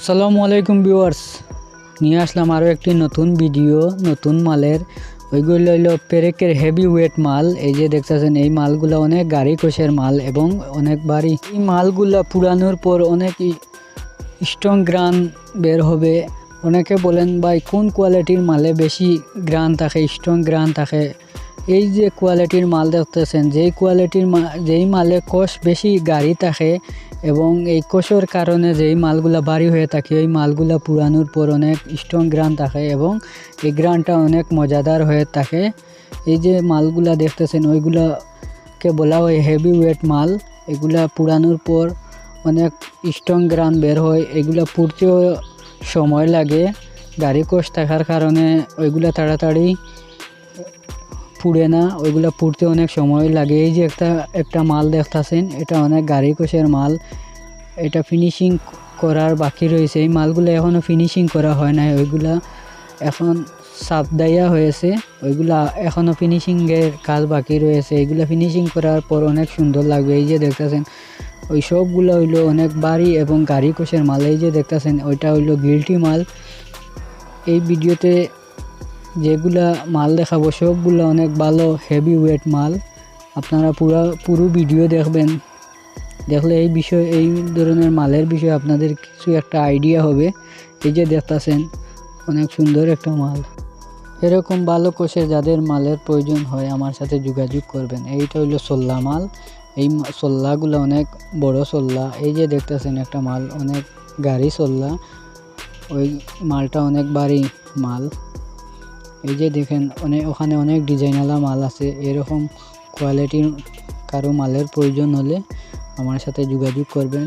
আসসালামু আলাইকুম ভিউয়ার্স। নিয়ে আসলাম আরও একটি নতুন ভিডিও, নতুন মালের। ওইগুলো হইল পেরেকের হেভি ওয়েট মাল। এই যে দেখতেছেন, এই মালগুলো অনেক গাড়ি কোষের মাল এবং অনেক ভারী এই মালগুলা পুরানোর পর অনেক স্ট্রং গ্রান বের হবে। অনেকে বলেন, ভাই, কোন কোয়ালিটির মালে বেশি গ্রান থাকে স্ট্রং গ্রান থাকে? এই যে কোয়ালিটির মাল দেখতেছেন, যেই কোয়ালিটির যেই মালে কোষ বেশি গাড়ি থাকে এবং এই কোষের কারণে যেই মালগুলা বাড়ি হয়ে থাকে ওই মালগুলা পুরানোর পর অনেক স্ট্রং গ্রান থাকে এবং এই গ্রানটা অনেক মজাদার হয়ে থাকে। এই যে মালগুলা দেখতেছেন, ওইগুলাকে বলা হয় হেভি ওয়েট মাল। এগুলা পুরানোর পর অনেক স্ট্রং গ্রান বের হয়, এগুলা পুড়তেও সময় লাগে। গাড়ি কোষ থাকার কারণে ওইগুলা তাড়াতাড়ি পুড়ে না, ওইগুলা পুড়তে অনেক সময় লাগে। এই যে একটা একটা মাল দেখতাছেন, এটা অনেক গাড়ি কোষের মাল। এটা ফিনিশিং করার বাকি রয়েছে। এই মালগুলো এখনও ফিনিশিং করা হয় নাই। ওইগুলা এখন সাপ দাইয়া হয়েছে। ওইগুলা এখনও ফিনিশিংয়ের কাজ বাকি রয়েছে। এইগুলা ফিনিশিং করার পর অনেক সুন্দর লাগবে। এই যে দেখতেছেন, ওই সবগুলো হইল অনেক বাড়ি এবং গাড়ি কোষের মাল। এই যে দেখতেছেন, ওইটা হইল গিল্টি মাল। এই ভিডিওতে যেগুলা মাল দেখাবো, সবগুলো অনেক ভালো হেভি ওয়েট মাল। আপনারা পুরো পুরো ভিডিও দেখবেন। দেখলে এই বিষয়, এই ধরনের মালের বিষয়ে আপনাদের কিছু একটা আইডিয়া হবে। এই যে দেখতেছেন, অনেক সুন্দর একটা মাল। এরকম ভালো কোষে যাদের মালের প্রয়োজন হয়, আমার সাথে যোগাযোগ করবেন। এইটা হইল সোল্লা মাল। এই সোল্লাগুলো অনেক বড় সোল্লা। এই যে দেখতেছেন একটা মাল, অনেক গাড়ি সোল্লা। ওই মালটা অনেক ভারী মাল। এই যে দেখেন অনেক ওখানে অনেক ডিজাইনওয়ালা মাল আছে। এরকম কোয়ালিটির কারও মালের প্রয়োজন হলে আমার সাথে যোগাযোগ করবেন।